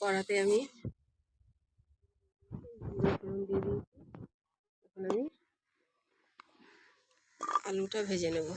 কড়াতে আমি এখন আমি আলুটা ভেজে নেব।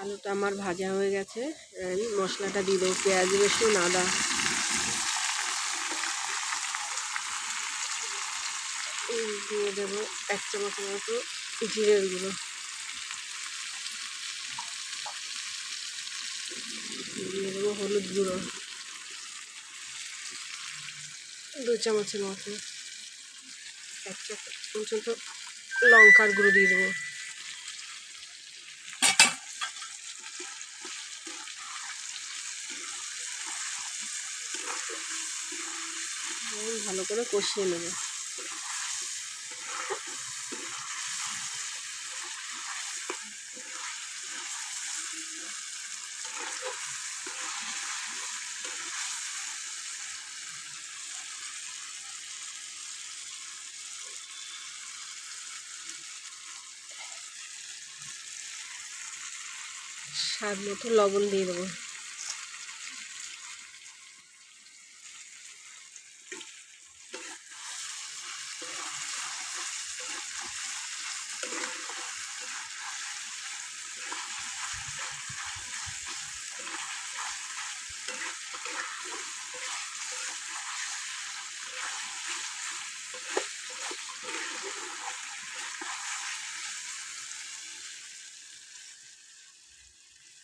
আলুটা আমার ভাজা হয়ে গেছে। আমি মশলাটা দিয়ে দেবো, পেঁয়াজ, রসুন, আদা। দিয়ে দেবো এক চামচ মতো জিরের গুঁড়ো। দিয়ে দেবো হলুদ গুঁড়ো। দু চামচের মতো। এক চামচ মতো লঙ্কার গুঁড়ো দিয়ে দেবো। ভালো করে কষিয়ে নেব। স্বাদ মতো লবণ দিয়ে দেবো।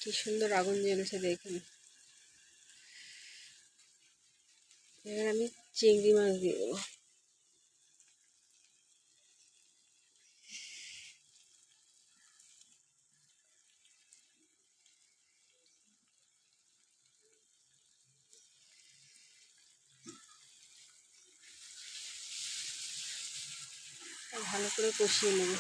কি সুন্দর আগুন জ্বলেছে দেখুন। এবার আমি চিংড়ি মাছ দিয়ে দেবো। ভালো করে কষিয়ে নেব।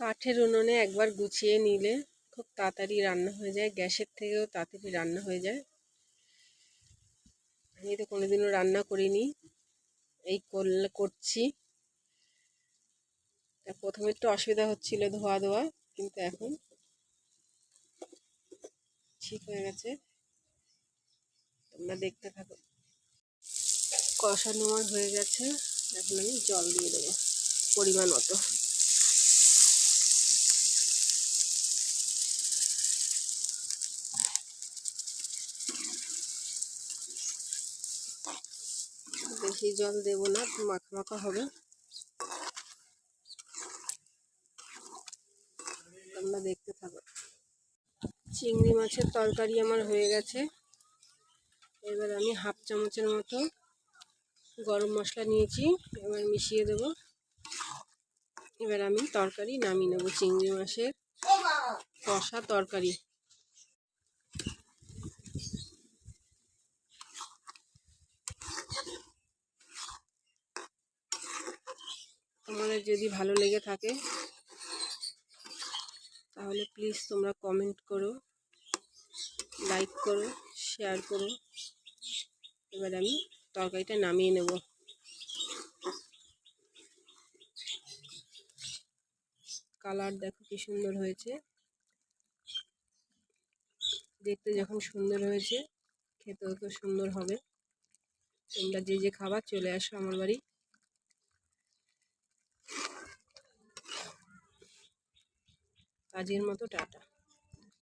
কাঠের উনুনে একবার গুছিয়ে নিলে খুব তাড়াতাড়ি রান্না হয়ে যায়। গ্যাসের থেকেও তাড়াতাড়ি রান্না হয়ে যায়। আমি তো কোনোদিনও রান্না করিনি। এই করলে করছি। প্রথমে একটু অসুবিধা হচ্ছিল ধোয়া ধোয়া, কিন্তু এখন ঠিক হয়ে গেছে। তোমরা দেখতে থাকো। কষানো আমার হয়ে গেছে। এখন আমি জল দিয়ে দেবো, পরিমাণ মতো। বেশি জল দেব না, মাখা মাখা হবে। তোমরা দেখতে থাকো। চিংড়ি মাছের তরকারি আমার হয়ে গেছে। এবার আমি হাফ চামচের মতো গরম মশলা নিয়েছি, এবার মিশিয়ে দেব। এবার আমি তরকারি নামিয়ে নেব, চিংড়ি মাছের কষা তরকারি। তোমাদের যদি ভালো লেগে থাকে, তাহলে প্লিজ তোমরা কমেন্ট করো লাইক করো শেয়ার করো। এবার আমি তরকারিটা নামিয়ে নেব। কালার দেখো কি সুন্দর হয়েছে। দেখতে যখন সুন্দর হয়েছে, খেতেও তো সুন্দর হবে। তোমরা যে যে খাবার চলে আসো আমার বাড়ি। কাজের মতো টাটা।